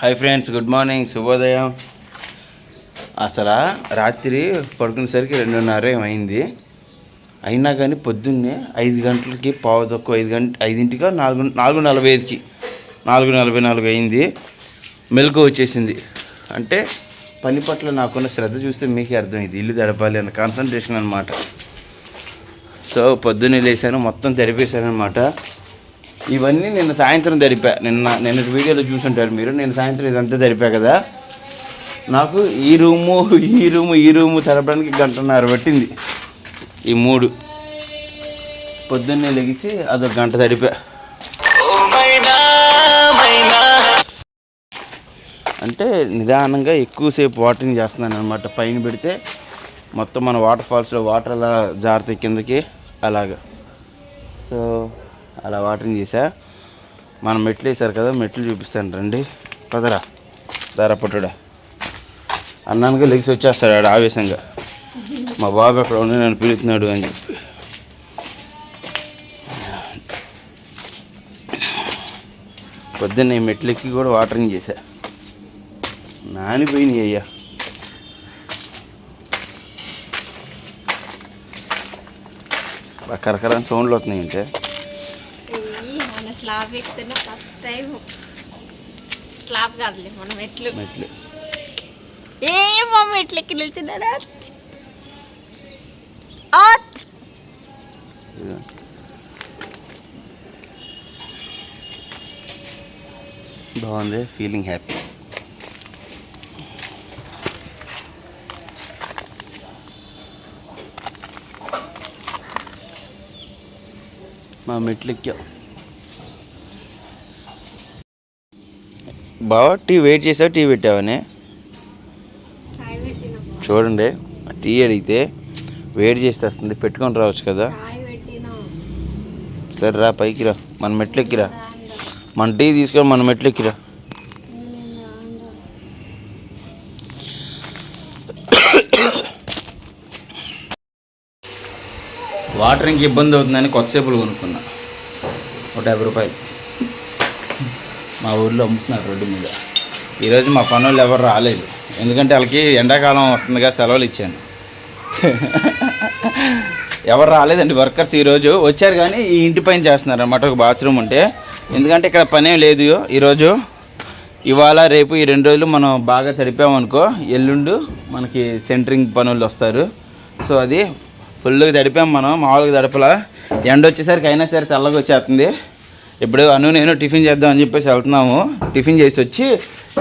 Hi friends good morning శుభోదయం అసలు రాత్రి పడుకునేసరికి రెండున్నర ఏమైంది? అయినా కానీ పొద్దున్నే ఐదు గంటలకి పావు తక్కువ ఐదు గంట ఐదింటిగా నాలుగు నాలుగు నలభై ఐదుకి నాలుగు నలభై నాలుగు అయింది. మెలకు వచ్చేసింది. అంటే పని పట్ల నాకున్న శ్రద్ధ చూస్తే మీకే అర్థమైంది. ఇల్లు తడపాలి అన్న కాన్సన్ట్రేషన్ అనమాట సో పొద్దున్నే లేసాను మొత్తం తెరిపేశాను అనమాట ఇవన్నీ నిన్న సాయంత్రం జరిపా. నిన్న నిన్న వీడియోలో చూసుంటారు మీరు. నేను సాయంత్రం ఇదంతా జరిపా కదా. నాకు ఈ రూము ఈ రూము ఈ రూము తెరపడానికి గంటన్నర పట్టింది. ఈ మూడు. పొద్దున్నే లెగిసి అదొక గంట తడిపా అంటే నిదానంగా ఎక్కువసేపు వాటరింగ్ చేస్తున్నాను అనమాట పైన పెడితే మొత్తం మన వాటర్ ఫాల్స్లో వాటర్ అలా జారుతాయి కిందకి. అలాగా. సో అలా వాటరింగ్ చేసా మనం మెట్లు వేసారు కదా మెట్లు చూపిస్తాను రండి. పదరా. దారా పుట్టుడా. అన్నానుగా లెగ్స్ వచ్చేస్తాడు ఆడ ఆవేశంగా. మా బాబు అక్కడ ఉండి నన్ను పిలుతున్నాడు అని చెప్పి. పొద్దున్న ఈ మెట్లెక్కి కూడా వాటరింగ్ చేశా. నానిపోయినాయి అయ్యా. బాగా కరకరాని సౌండ్లు వస్తున్నాయి అంటే ఈ మన స్లాబ్ ఎక్కితేనే ఫస్ట్ టైం స్లాబ్ కాదులే మనం మెట్లు. మెట్లు. ఏమో మెట్లు ఎక్కి నిల్చున్నాడా? ఇదిగో. బాగుంది ఫీలింగ్ హ్యాపీ మా మెట్లు ఎక్కాం. బావా టీ వెయిట్ చేసావు? టీ పెట్టావనే చూడండి టీ అడిగితే వెయిట్ చేసేస్తుంది పెట్టుకొని రావచ్చు కదా. సరే రా పైకి రా మన మెట్లు ఎక్కిరా మన టీ తీసుకొని మన మెట్లు ఎక్కిరా వాటరింగ్కి ఇబ్బంది అవుతుందని కొత్త సేపులు కొనుక్కున్నా. ఒక యాభై రూపాయలు. మా ఊర్లో అమ్ముతున్నారు రోడ్డు మీద. ఈరోజు మా పనులు ఎవరు రాలేదు. ఎందుకంటే వాళ్ళకి ఎండాకాలం వస్తుందిగా సెలవులు ఇచ్చాను. ఎవరు రాలేదండి వర్కర్స్ ఈరోజు వచ్చారు కానీ ఈ ఇంటి పైన చేస్తున్నారు అనమాట ఒక బాత్రూమ్ ఉంటే. ఎందుకంటే ఇక్కడ పనే లేదు ఈరోజు. ఇవాళ రేపు ఈ రెండు రోజులు మనం బాగా తడిపామనుకో ఎల్లుండు మనకి సెంటరింగ్ పనులు వస్తారు. సో అది ఫుల్గా తడిపాం మనం మామూలుగా తడపలా. ఎండ వచ్చేసరికి అయినా సరే తెల్లగా వచ్చేస్తుంది. ఇప్పుడు అను నేను టిఫిన్ చేద్దాం అని చెప్పేసి వెళ్తున్నాము. టిఫిన్ చేసి వచ్చి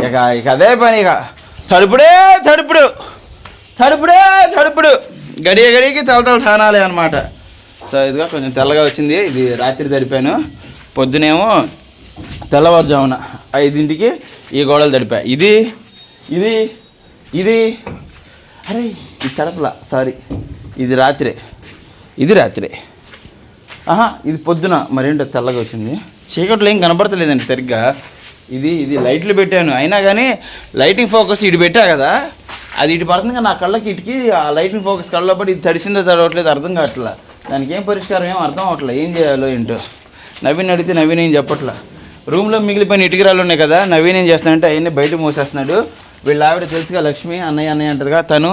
ఇక ఇక అదే పని ఇక. తడుపుడే తడుపుడు. తడుపుడే తడుపుడు. గడియ గడికి తలతల తానాలే అనమాట సో ఇదిగా కొంచెం తెల్లగా వచ్చింది. ఇది రాత్రి తడిపాను. పొద్దునేమో తెల్లవారుజామున ఐదింటికి ఈ గోడలు తడిపా. ఇది ఇది ఇది. అరే ఇది తడపలా. సారీ. ఇది రాత్రే. ఇది రాత్రే. ఆహా ఇది పొద్దున మరేంటో తెల్లగా వచ్చింది. చీకట్లో ఏం కనబడతలేదండి సరిగ్గా. ఇది ఇది లైట్లు పెట్టాను. అయినా కానీ లైటింగ్ ఫోకస్ ఇటు పెట్టా కదా. అది ఇటు పడుతుంది కానీ నా కళ్ళకి ఇటుకి ఆ లైటింగ్ ఫోకస్ కళ్ళలో పడి ఇది తడిసిందో తడవట్లేదు అర్థం కావట్లా. దానికి ఏం పరిష్కారం ఏం అర్థం అవట్లేదు ఏం చేయాలో ఏంటో. నవీన్ అడిగితే నవీన్ ఏం చెప్పట్లా. రూమ్లో మిగిలిపోయిన ఇటుకరాలు ఉన్నాయి కదా నవీన్ ఏం చేస్తానంటే అవన్నీ బయట మూసేస్తున్నాడు. వీళ్ళ ఆవిడ తెలుసుగా లక్ష్మి అన్నయ్య అన్నయ్య అంటారుగా తను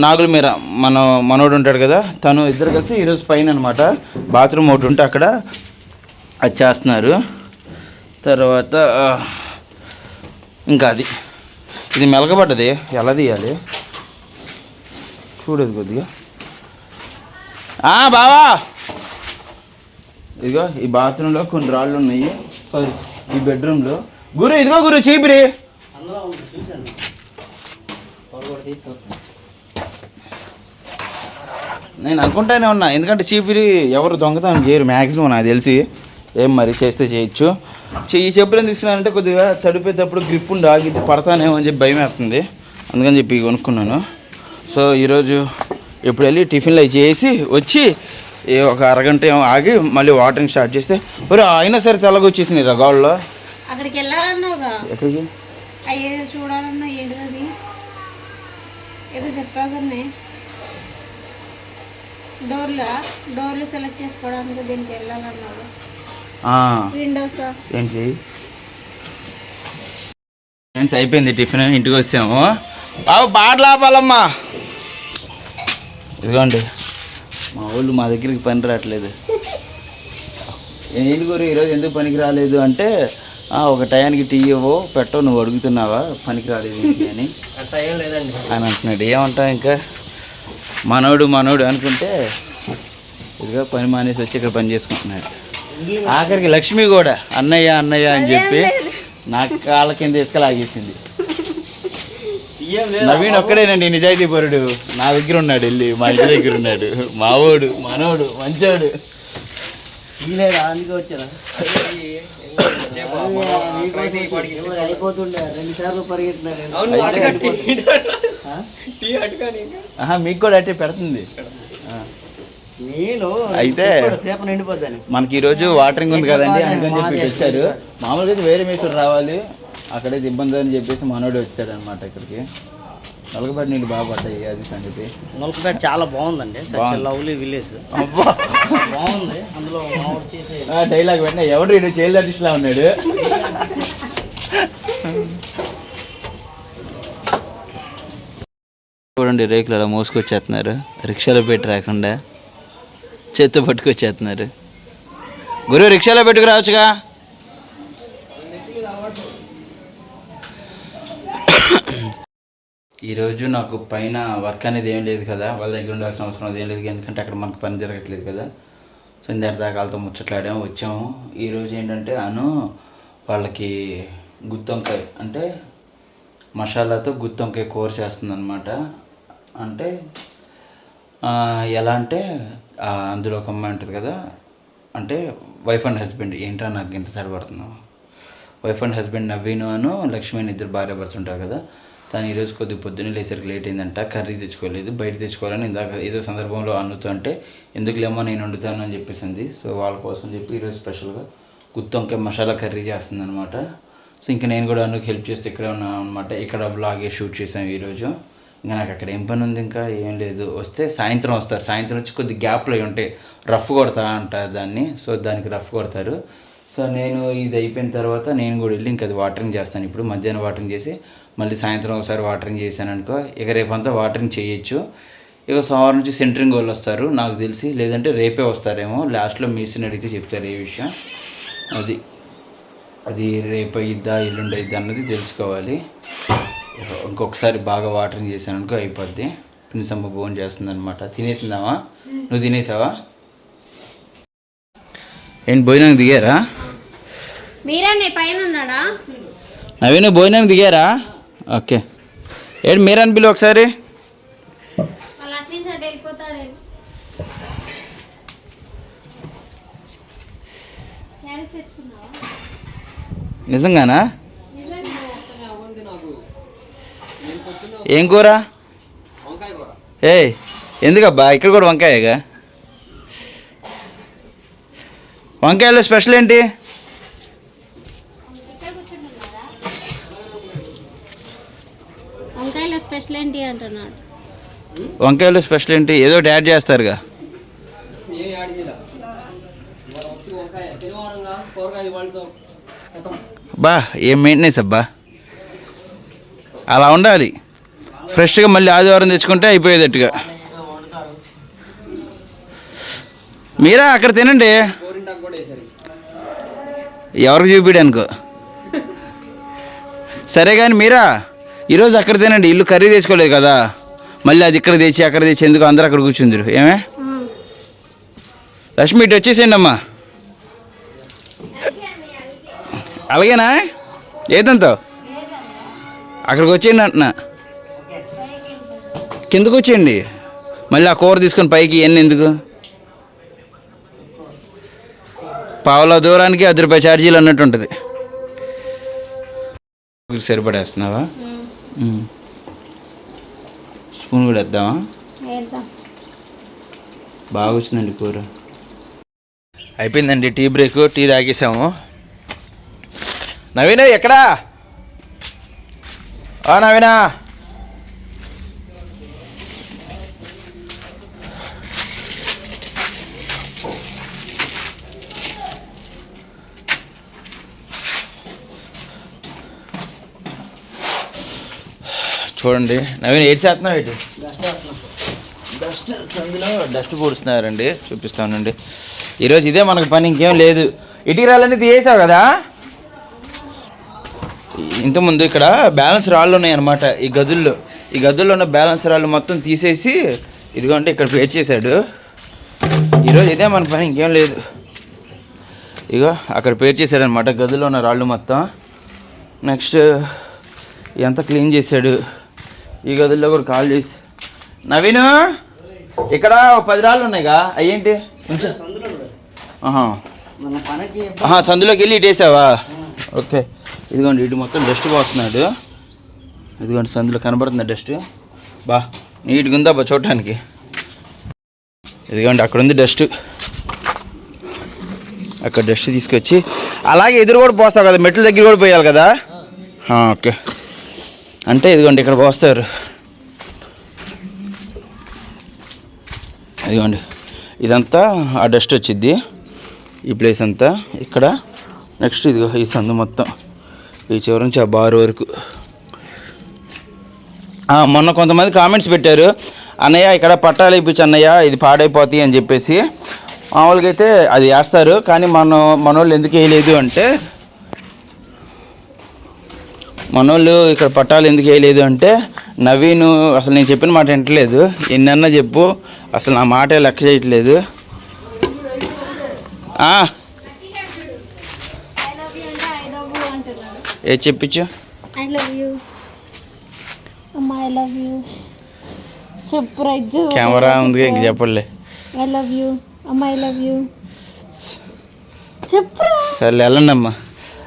నాగుల మీర మన మనోడు ఉంటాడు కదా తను ఇద్దరు కలిసి ఈరోజు పైన అనమాట బాత్రూమ్ ఒకటి ఉంటే అక్కడ అది చేస్తున్నారు. తర్వాత ఇంకా అది. ఇది మెలగబడ్డది ఎలా తీయాలి? చూడదు కొద్దిగా. బావా! ఇదిగో ఈ బాత్రూంలో కొన్ని రాళ్ళు ఉన్నాయి. సారీ ఈ బెడ్రూమ్లో గురు ఇదిగో గురు చీపిరి. నేను అనుకుంటానే ఉన్నా. ఎందుకంటే చీపిరి ఎవరు దొంగతనం చేయరు మ్యాక్సిమం నాకు తెలిసి. ఏం మరి చేస్తే చేయొచ్చు. చెయ్యి చెప్పులను తీసుకున్నానంటే కొద్దిగా తడిపేటప్పుడు గ్రిప్ ఉండి ఆగితే పడతానేమో అని చెప్పి భయం వేస్తుంది. అందుకని చెప్పి కొనుక్కున్నాను. సో ఈరోజు ఇప్పుడు వెళ్ళి టిఫిన్లు చేసి వచ్చి ఒక అరగంట ఏమో ఆగి మళ్ళీ వాటరింగ్ స్టార్ట్ చేస్తే మరి అయినా సరే తెల్లగా వచ్చేసినాయి రగాల్లో అక్కడికి ఎక్కడికి? చూడాలన్నా ఏదో చెప్పావు డోర్లు డోర్లు సెలెక్ట్ చేసుకోవడానికి దీనికి విండోస్ ఏంటి? ఫ్రెండ్స్ అయిపోయింది టిఫిన్ ఇంటికి వచ్చాము. బాబు పాటలు ఆపాలమ్మా ఇదిగోండి. మా వాళ్ళు మా దగ్గరికి పని రావట్లేదు. గురు ఈరోజు ఎందుకు పనికి రాలేదు అంటే "ఆ, ఒక టయానికి టీ ఇవ్వవు పెట్టవు నువ్వు అడుగుతున్నావా పనికి రాలేదు అని. అని అంటున్నాడు. ఏమంటావు ఇంకా? మనోడు మనోడు అనుకుంటే ఇదిగో పని మానేసి వచ్చి ఇక్కడ పని చేసుకుంటున్నాడు. ఆఖరికి లక్ష్మి కూడా అన్నయ్య అన్నయ్య అని చెప్పి నాకు కాళ్ళ కింద ఇసుక లాగేసింది. నవీన్ ఒక్కడేనండి నిజాయితీ పరుడు. నా దగ్గర ఉన్నాడు వెళ్ళి మా ఇంటి దగ్గర ఉన్నాడు. మావోడు మనోడు మంచోడు. వచ్చారా మీకు కూడా అంటే పెడుతుంది. అయితే మనకి ఈరోజు వాటరింగ్ ఉంది కదండి అందుకని చెప్పి వచ్చారు మామూలుగా అయితే వేరే మేసూరు రావాలి. అక్కడైతే ఇబ్బంది అని చెప్పేసి మనోడు వచ్చాడు అనమాట ఇక్కడికి. నలగబడి నీళ్ళు బాగా పడ్డాయి అది సంగతి. నొలకపేట చాలా బాగుందండి. సచ్. Lovely village. అబ్బా. బాగుంది. అందులో డైలాగ్ వెంటనే ఎవడు ఇటు చైల్డ్ ఆర్టిస్ట్ లా ఉన్నాడు. చూడండి రేకులు అలా మోసుకొచ్చేస్తున్నారు. రిక్షాలో పెట్టి రాకుండా చేత్తో పట్టుకొచ్చేస్తున్నారు. గురు రిక్షాలో పెట్టుకు ఈరోజు నాకు పైన వర్క్ అనేది ఏం లేదు కదా వాళ్ళ దగ్గర ఉండాల్సిన అవసరం అది ఏం లేదు ఎందుకంటే అక్కడ మనకు పని జరగట్లేదు కదా. సో ఇందాక దాకా వాళ్ళతో ముచ్చట్లాడాము వచ్చాము. ఈరోజు ఏంటంటే అను వాళ్ళకి గుత్తొంకాయ అంటే మసాలాతో గుత్తొంకాయ కూర చేస్తుంది అనమాట అంటే ఎలా అంటే అందులో ఒక అమ్మాయి ఉంటుంది కదా అంటే వైఫ్ అండ్ హస్బెండ్ ఏంటో నాకు ఇంత సరిపడుతున్నావు? Wife and husband Naveen Anu Lakshmi అని ఇద్దరు భార్య భర్త ఉంటారు కదా. తను ఈరోజు కొద్ది పొద్దున్నే లేసరికి లేట్ అయిందంట. కర్రీ తెచ్చుకోలేదు. బయట తెచ్చుకోవాలని ఇందాక ఏదో సందర్భంలో అనుతూ అంటే ఎందుకులేమో నేను వండుతాను అని చెప్పేసింది సో వాళ్ళ కోసం చెప్పి ఈరోజు స్పెషల్గా గుత్తొంకాయ మసాలా కర్రీ చేస్తుంది అనమాట సో ఇంకా నేను కూడా అనుకు హెల్ప్ చేస్తే ఇక్కడే ఉన్నాను అనమాట ఇక్కడ బ్లాగే షూట్ చేసాం ఈరోజు ఇంకా నాకు అక్కడ ఏం పని ఉంది ఇంకా? ఏం లేదు. వస్తే సాయంత్రం వస్తారు. సాయంత్రం వచ్చి కొద్ది గ్యాప్లు అవి ఉంటాయి రఫ్ కొడతా అంటారు దాన్ని. సో దానికి రఫ్ కొడతారు. సో నేను ఇది అయిపోయిన తర్వాత నేను కూడా వెళ్ళి ఇంకా అది వాటరింగ్ చేస్తాను. ఇప్పుడు మధ్యాహ్నం వాటరింగ్ చేసి మళ్ళీ సాయంత్రం ఒకసారి వాటరింగ్ చేశాను అనుకో ఇక రేపంతా వాటరింగ్ చేయొచ్చు. ఇక సోమవారం నుంచి సెంటరింగ్ వాళ్ళు వస్తారు నాకు తెలిసి. లేదంటే రేపే వస్తారేమో. లాస్ట్లో మీసిని అడిగితే చెప్తారు ఏ విషయం. అది అది రేపు అయ్యిద్దా ఎల్లుండి అయ్యిద్దా అన్నది తెలుసుకోవాలి. ఇంకొకసారి బాగా వాటరింగ్ చేశాను అనుకో అయిపోద్ది. పినిసమ్మ భోజనం చేస్తుంది అనమాట తినేసిందావా నువ్వు తినేసావా? ఏంటి భోజనానికి దిగారా? మీరన్నీ పైన ఉన్నాడా? నవీన్ భోజనానికి దిగారా? ఓకే. ఏంటి మీరని పిలువ ఒకసారి. నిజంగానా? ఏం కూర? ఏయ్ ఎందుకబ్బా? ఇక్కడ కూడా వంకాయగా? వంకాయలో స్పెషల్ ఏంటి? అంటున్నాడు. స్పెషల్ ఏంటి? ఏదో ఒకటి యాడ్ చేస్తారుగా. బా ఏం మెయింటెనెన్స్ అబ్బా? అలా ఉండాలి. ఫ్రెష్గా మళ్ళీ ఆదివారం తెచ్చుకుంటే అయిపోయేటట్టుగా. మీరా అక్కడ తినండి. ఎవరికి చూపించడానికో సరే కానీ మీరా? ఈరోజు అక్కడ తినండి. ఇల్లు కర్రీ తెచ్చుకోలేదు కదా. మళ్ళీ అది ఇక్కడ తెచ్చి అక్కడ తెచ్చి ఎందుకు అందరూ అక్కడ కూర్చుందిరు ఏమే? లక్ష్మి ఇటు వచ్చేసేయండి అమ్మా. అలాగేనా? ఏదంతో? అక్కడికి వచ్చేయండి అంటున్నా. కిందకు వచ్చేయండి. మళ్ళీ ఆ కూర తీసుకొని పైకి ఇవన్నీ ఎందుకు? పావుల దూరానికి అది రూపాయి ఛార్జీలు అన్నట్టు ఉంటుంది. సరిపడేస్తున్నావా? స్పూన్ కూడా వేద్దామా? వేద్దాం. బాగా వచ్చిందండి కూర. అయిపోయిందండి టీ బ్రేక్ టీ తాగేసాము. నవీన ఎక్కడా? ఆ నవీనా. చూడండి. నవీన్ ఏడు చేస్తున్నావు ఏంటి డస్ట్ సందులో డస్ట్ పూడుస్తున్నారండి. చూపిస్తానండి. ఈరోజు ఇదే మనకు పని ఇంకేం లేదు. ఇటీరాలన్నీ తీసేసావు కదా? ఇంతకుముందు ఇక్కడ బ్యాలెన్స్ రాళ్ళు ఉన్నాయి అనమాట ఈ గదుల్లో. ఈ గదుల్లో ఉన్న బ్యాలెన్స్ రాళ్ళు మొత్తం తీసేసి ఇదిగోంటే ఇక్కడ పేర్ చేశాడు. ఈరోజు ఇదే మన పని ఇంకేం లేదు. ఇగో అక్కడ పేర్ చేశాడు అనమాట గదిలో ఉన్న రాళ్ళు మొత్తం. నెక్స్ట్ ఇదంతా క్లీన్ చేశాడు? ఈ గదుల్లో కూడా కాల్ చేసి. నవీను ఇక్కడ పది రాళ్ళు ఉన్నాయిగా. అయ్యేంటి ఆహా. సందులోకి వెళ్ళి ఇటేసావా? ఓకే. ఇదిగోండి ఇటు మొత్తం డస్ట్ పోస్తున్నాడు. ఇదిగోండి సందులో కనబడుతుంది డస్ట్. బా నీట్గా ఉందా బా చూడటానికి? ఇదిగోండి అక్కడ ఉంది డస్ట్. అక్కడ డస్ట్ తీసుకొచ్చి. అలాగే ఎదురు కూడా పోస్తావు కదా మెట్ల దగ్గర కూడా పోయాలి కదా? ఓకే. అంటే ఇదిగోండి ఇక్కడ పోస్తారు. ఇదిగోండి. ఇదంతా ఆ డస్ట్ వచ్చిద్ది. ఈ ప్లేస్ అంతా ఇక్కడ. నెక్స్ట్ ఇదిగో ఈ సందు మొత్తం. ఈ చివరి నుంచి ఆ బార్ వరకు. మొన్న కొంతమంది కామెంట్స్ పెట్టారు అన్నయ్య ఇక్కడ పట్టాలు ఇప్పించి అన్నయ్య ఇది పాడైపోతాయి అని చెప్పేసి. మామూలుగా అయితే అది వేస్తారు కానీ మన మనోళ్ళు ఎందుకు వేయలేదు అంటే మనోళ్ళు ఇక్కడ పట్టాలు ఎందుకు వేయలేదు అంటే నవీను అసలు నేను చెప్పిన మాట వింటలేదు. ఎన్నన్నా చెప్పు. అసలు నా మాట లెక్క చేయట్లేదు. ఏ చెప్పించు? చెప్పు రైజు. కెమెరా ఉంది ఇంక చెప్పలే. ఐ లవ్ యూ అమ్మా ఐ లవ్ యూ చెప్పురా సరే వెళ్ళండి అమ్మా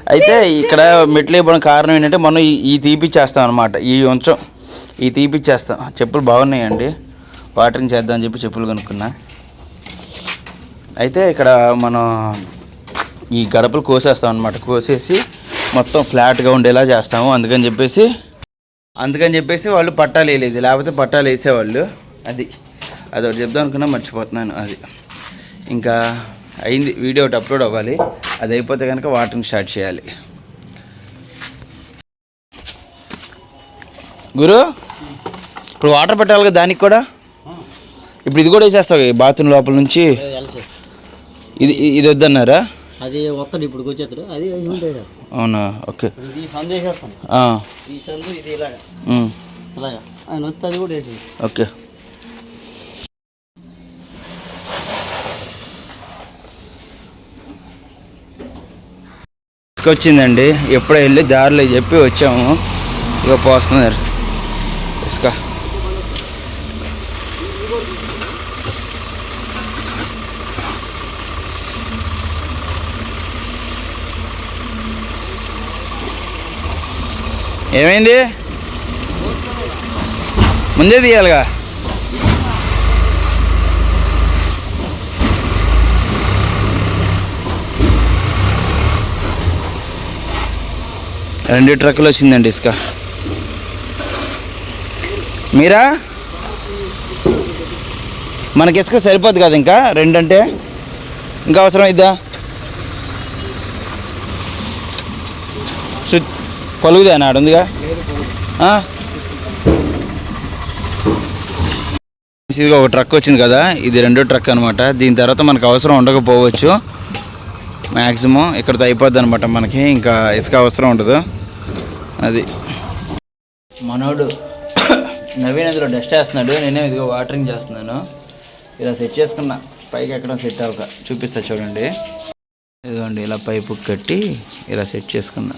అయితే ఇక్కడ మెట్లు ఇవ్వడం కారణం ఏంటంటే మనం ఈ- తీపిచ్చేస్తాం అనమాట ఈ ఉంచం. ఈ తీపిచ్చేస్తాం చెప్పులు బాగున్నాయండి. వాటరింగ్ చేద్దాం అని చెప్పి చెప్పులు కనుక్కున్నా. అయితే ఇక్కడ మనం ఈ గడపలు కోసేస్తాం అనమాట కోసేసి మొత్తం ఫ్లాట్గా ఉండేలా చేస్తాము. అందుకని చెప్పేసి అందుకని చెప్పేసి వాళ్ళు పట్టాలు వేయలేదు. లేకపోతే పట్టాలు వేసేవాళ్ళు. అది. అది ఒకటి చెప్దాం అనుకున్నా మర్చిపోతున్నాను. అది. ఇంకా అయింది. వీడియో ఒకటి అప్లోడ్ అవ్వాలి. అది అయిపోతే కనుక వాటరింగ్ స్టార్ట్ చేయాలి. గురు ఇప్పుడు వాటర్ పెట్టాలి కదా దానికి కూడా? ఇప్పుడు ఇది కూడా వేసేస్తావు బాత్రూమ్ లోపల నుంచి? ఇది ఇది వద్దన్నారా? అది వస్తాడు ఇప్పుడు వచ్చేస్తాడు అది అవునా? ఓకే. ఇది సందు వేసేస్తాను. ఆ, ఈ సందు ఇది ఇలాగా. అలాగా ఆయన వస్తే అది కూడా వేసి ఓకే. వచ్చిందండి ఎప్పుడో వెళ్ళి దారిలో చెప్పి వచ్చాము. ఇక పోస్తున్నారు. ఇసుక. ఏమైంది? ముందే తీయాలిగా? రెండు ట్రక్కులు వచ్చిందండి ఇసుక. మీరా? మనకి ఇసుక సరిపోద్ది కదా ఇంకా? రెండంటే? ఇంకా అవసరం ఇద్దా? సు పలుగుదే నాడు ఉందిగా? ఆ? ఒక ట్రక్ వచ్చింది కదా ఇది రెండో ట్రక్ అనమాట దీని తర్వాత మనకు అవసరం ఉండకపోవచ్చు. మ్యాక్సిమం ఇక్కడితో అయిపోద్ది అనమాట మనకి. ఇంకా ఇసుక అవసరం ఉండదు. అది. మనోడు నవీన్ అందులో డస్ట్ వేస్తున్నాడు. నేనే ఇదిగో వాటరింగ్ చేస్తున్నాను. ఇలా సెట్ చేసుకున్నా. పైకి ఎక్కడ సెట్ అవ్వక. చూపిస్తా చూడండి. ఇదిగోండి ఇలా పైపు కట్టి ఇలా సెట్ చేసుకున్నా.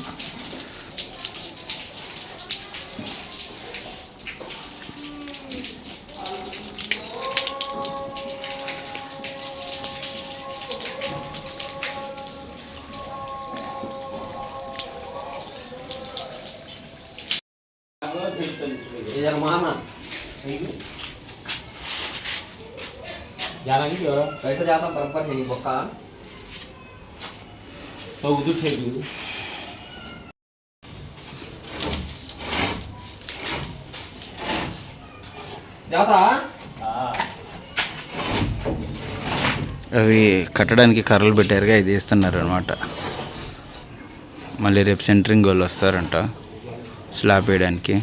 ఇద్దరు మామ అవి కట్టడానికి కర్రలు పెట్టారుగా ఇది వేస్తున్నారు అనమాట మళ్ళీ రేపు సెంటరింగ్ వాళ్ళు వస్తారంట. స్లాబ్ వేయడానికి.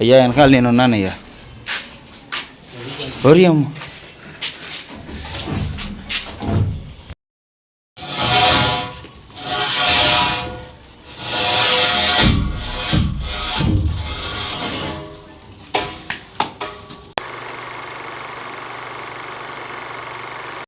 అయ్యా వెనకాల నేను ఉన్నానయ్యా ఓరి